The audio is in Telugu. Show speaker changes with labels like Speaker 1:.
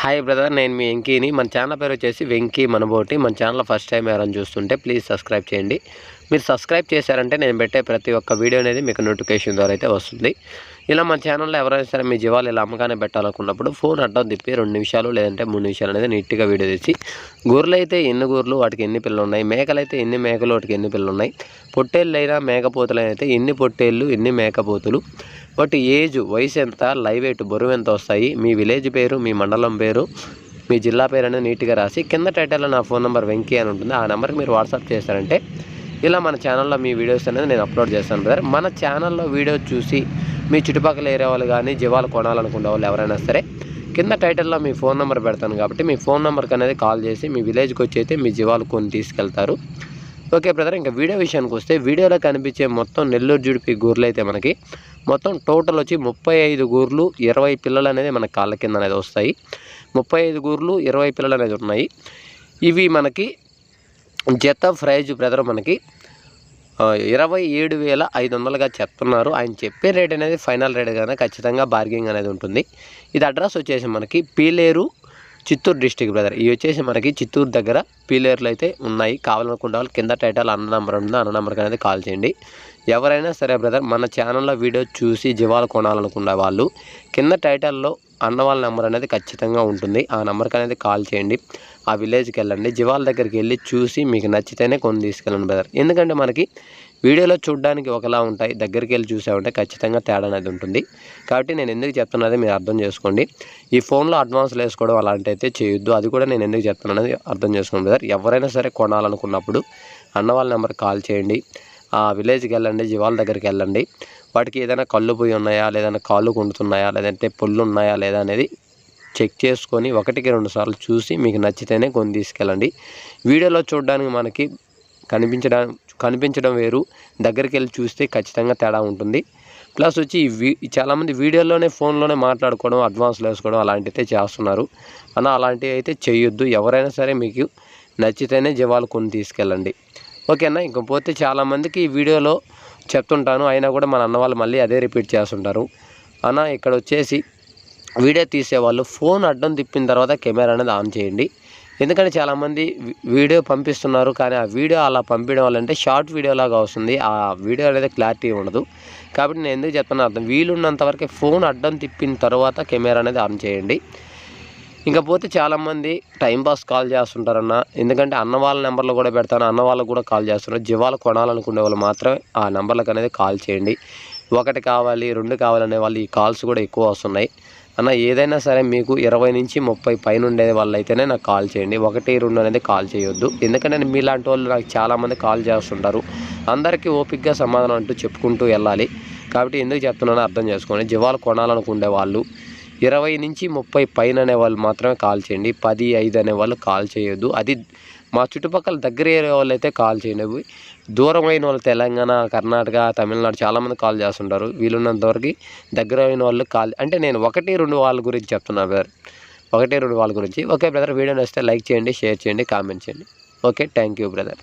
Speaker 1: హాయ్ బ్రదర్ నేను మీ వెంకీని. మన ఛానల్ పేరు వచ్చేసి వెంకీ మనబోటి. మన ఛానల్ ఫస్ట్ టైం ఎవరైనా చూస్తుంటే ప్లీజ్ సబ్స్క్రైబ్ చేయండి. మీరు సబ్స్క్రైబ్ చేశారంటే నేను పెట్టే ప్రతి ఒక్క వీడియో అనేది మీకు నోటిఫికేషన్ ద్వారా అయితే వస్తుంది. ఇలా మన ఛానల్లో ఎవరైనా సరే మీ జీవాలు ఇలా అమ్మకానే పెట్టాలనుకున్నప్పుడు ఫోన్ అడ్డం తిప్పి రెండు నిమిషాలు లేదంటే మూడు నిమిషాలు అనేది నీట్గా వీడియో తెచ్చి గూర్లు అయితే ఎన్ని గూర్లు వాటికి ఎన్ని పిల్లలు ఉన్నాయి మేకలు అయితే ఎన్ని మేకలు వాటికి ఎన్ని పిల్లలు ఉన్నాయి పొట్టేళ్ళు అయినా మేకపోతులు అయితే ఎన్ని పొట్టేళ్ళు ఎన్ని మేకపోతులు వాటి ఏజ్ వయసు ఎంత లైవ్ ఎయిట్ బరువు ఎంత వస్తాయి మీ విలేజ్ పేరు మీ మండలం పేరు మీ జిల్లా పేరు అనేది నీట్గా రాసి కింద టైటిల్లో నా ఫోన్ నెంబర్ వెంకీ అని ఉంటుంది. ఆ నెంబర్కి మీరు వాట్సాప్ చేశారంటే ఇలా మన ఛానల్లో మీ వీడియోస్ అనేది నేను అప్లోడ్ చేస్తాను బ్రదర్ మన ఛానల్లో వీడియో చూసి మీ చుట్టుపక్కల ఏరియా వాళ్ళు కానీ జీవాలు కొనాలనుకునే వాళ్ళు ఎవరైనా సరే కింద టైటిల్లో మీ ఫోన్ నెంబర్ పెడతాను కాబట్టి మీ ఫోన్ నెంబర్కి అనేది కాల్ చేసి మీ విలేజ్కి వచ్చి అయితే మీ జీవాలు కొని తీసుకెళ్తారు. ఓకే బ్రదర్ ఇంకా వీడియో విషయానికి వస్తే వీడియోలో కనిపించే మొత్తం నెల్లూరు జుడిపి గూర్లు అయితే మనకి మొత్తం టోటల్ వచ్చి ముప్పై ఐదు గూర్లు ఇరవై పిల్లలు అనేది మన కాళ్ళ కింద అనేది వస్తాయి. ముప్పై ఐదు గూర్లు ఇరవై పిల్లలు అనేది ఉన్నాయి. ఇవి మనకి జత ప్రైజ్ బ్రదర్ మనకి ఇరవై ఏడు వేల ఐదు వందలుగా చెప్తున్నారు. ఆయన చెప్పే రేట్ అనేది ఫైనల్ రేట్ కానీ ఖచ్చితంగా బార్గింగ్ అనేది ఉంటుంది. ఇది అడ్రస్ వచ్చేసి మనకి పీలేరు చిత్తూరు డిస్టిక్ బ్రదర్ ఇవి వచ్చేసి మనకి చిత్తూరు దగ్గర పీలేరులో అయితే ఉన్నాయి. కావాలనుకున్న వాళ్ళు కింద టైటల్ అన్న నెంబర్ ఉంటుంది అన్న నెంబర్కి అనేది కాల్ చేయండి. ఎవరైనా సరే బ్రదర్ మన ఛానల్లో వీడియో చూసి జీవాలు కొనాలనుకున్న వాళ్ళు కింద టైటల్లో అన్న వాళ్ళ నెంబర్ అనేది ఖచ్చితంగా ఉంటుంది. ఆ నెంబర్కి అనేది కాల్ చేయండి. ఆ విలేజ్కి వెళ్ళండి. జీవాల దగ్గరికి వెళ్ళి చూసి మీకు నచ్చితేనే కొని తీసుకెళ్ళండి బ్రదర్ ఎందుకంటే మనకి వీడియోలో చూడడానికి ఒకలా ఉంటాయి. దగ్గరికి వెళ్ళి చూసామంటే ఖచ్చితంగా తేడా అనేది ఉంటుంది. కాబట్టి నేను ఎందుకు చెప్తున్నది మీరు అర్థం చేసుకోండి. ఈ ఫోన్లో అడ్వాన్స్లు వేసుకోవడం అలాంటి అయితే చేయొద్దు. అది కూడా నేను ఎందుకు చెప్తున్నది అర్థం చేసుకోండి సార్ ఎవరైనా సరే కొనాలనుకున్నప్పుడు అన్న వాళ్ళ నెంబర్ కాల్ చేయండి. ఆ విలేజ్కి వెళ్ళండి జీవాల దగ్గరికి వెళ్ళండి. వాటికి ఏదైనా కళ్ళు పోయి ఉన్నాయా లేదైనా కాళ్ళు కుండుతున్నాయా లేదంటే పొల్లు ఉన్నాయా లేదా అనేది చెక్ చేసుకొని ఒకటికి రెండు సార్లు చూసి మీకు నచ్చితేనే కొని తీసుకెళ్ళండి. వీడియోలో చూడడానికి మనకి కనిపించడం కనిపించడం వేరు. దగ్గరికి వెళ్ళి చూస్తే ఖచ్చితంగా తేడా ఉంటుంది. ప్లస్ వచ్చి వీ చాలామంది వీడియోలోనే ఫోన్లోనే మాట్లాడుకోవడం అడ్వాన్స్లు వేసుకోవడం అలాంటివి చేస్తున్నారు. అన్న అలాంటివి అయితే చేయొద్దు. ఎవరైనా సరే మీకు నచ్చితేనే జీవాలు కొన్ని తీసుకెళ్ళండి. ఓకేనా? ఇంకపోతే చాలామందికి ఈ వీడియోలో చెప్తుంటాను. అయినా కూడా మన అన్న వాళ్ళు మళ్ళీ అదే రిపీట్ చేస్తుంటారు. అన్న ఇక్కడ వచ్చేసి వీడియో తీసేవాళ్ళు. ఫోన్ అడ్డం తిప్పిన తర్వాత కెమెరా అనేది ఆన్ చేయండి. ఎందుకంటే చాలామంది వీడియో పంపిస్తున్నారు కానీ ఆ వీడియో అలా పంపించడం వల్ల అంటే షార్ట్ వీడియో లాగా వస్తుంది. ఆ వీడియో అనేది క్లారిటీ ఉండదు. కాబట్టి నేను ఎందుకు చెప్తున్నా అర్థం వీలున్నంత వరకు ఫోన్ అడ్డం తిప్పిన తర్వాత కెమెరా అనేది ఆన్ చేయండి. ఇంకా పోతే చాలామంది టైంపాస్ కాల్ చేస్తుంటారన్న ఎందుకంటే అన్న వాళ్ళ నెంబర్లు కూడా పెడతాను అన్న వాళ్ళకు కూడా కాల్ చేస్తున్నారు. జీవాలు కొనాలనుకునే వాళ్ళు మాత్రమే ఆ నెంబర్లకు అనేది కాల్ చేయండి. ఒకటి కావాలి రెండు కావాలనే వాళ్ళు ఈ కాల్స్ కూడా ఎక్కువ వస్తున్నాయి. అన్న ఏదైనా సరే మీకు ఇరవై నుంచి ముప్పై పైన ఉండే వాళ్ళు అయితేనే నాకు కాల్ చేయండి. ఒకటి రెండు అనేది కాల్ చేయొద్దు. ఎందుకంటే నేను మీలాంటి వాళ్ళు నాకు చాలామంది కాల్ చేస్తుంటారు. అందరికీ ఓపిక్గా సమాధానం అంటూ చెప్పుకుంటూ వెళ్ళాలి. కాబట్టి ఎందుకు చెప్తున్నానో అర్థం చేసుకోండి. జీవాలు కొనాలనుకునే వాళ్ళు ఇరవై నుంచి ముప్పై పైన అనే వాళ్ళు మాత్రమే కాల్ చేయండి. పది ఐదు అనే వాళ్ళు కాల్ చేయొద్దు. అది మా చుట్టుపక్కల దగ్గర ఏరియా వాళ్ళు అయితే కాల్ చేయండి దూరమైన వాళ్ళు తెలంగాణ కర్ణాటక తమిళనాడు చాలామంది కాల్ చేస్తుంటారు. వీలున్నంతవరకు దగ్గర అయిన వాళ్ళు కాల్ అంటే నేను ఒకటి రెండు వాళ్ళ గురించి చెప్తున్నా బ్రదర్. ఒకటి రెండు వాళ్ళ గురించి. ఓకే బ్రదర్ వీడియో నచ్చితే లైక్ చేయండి షేర్ చేయండి కామెంట్ చేయండి. Okay thank you brother.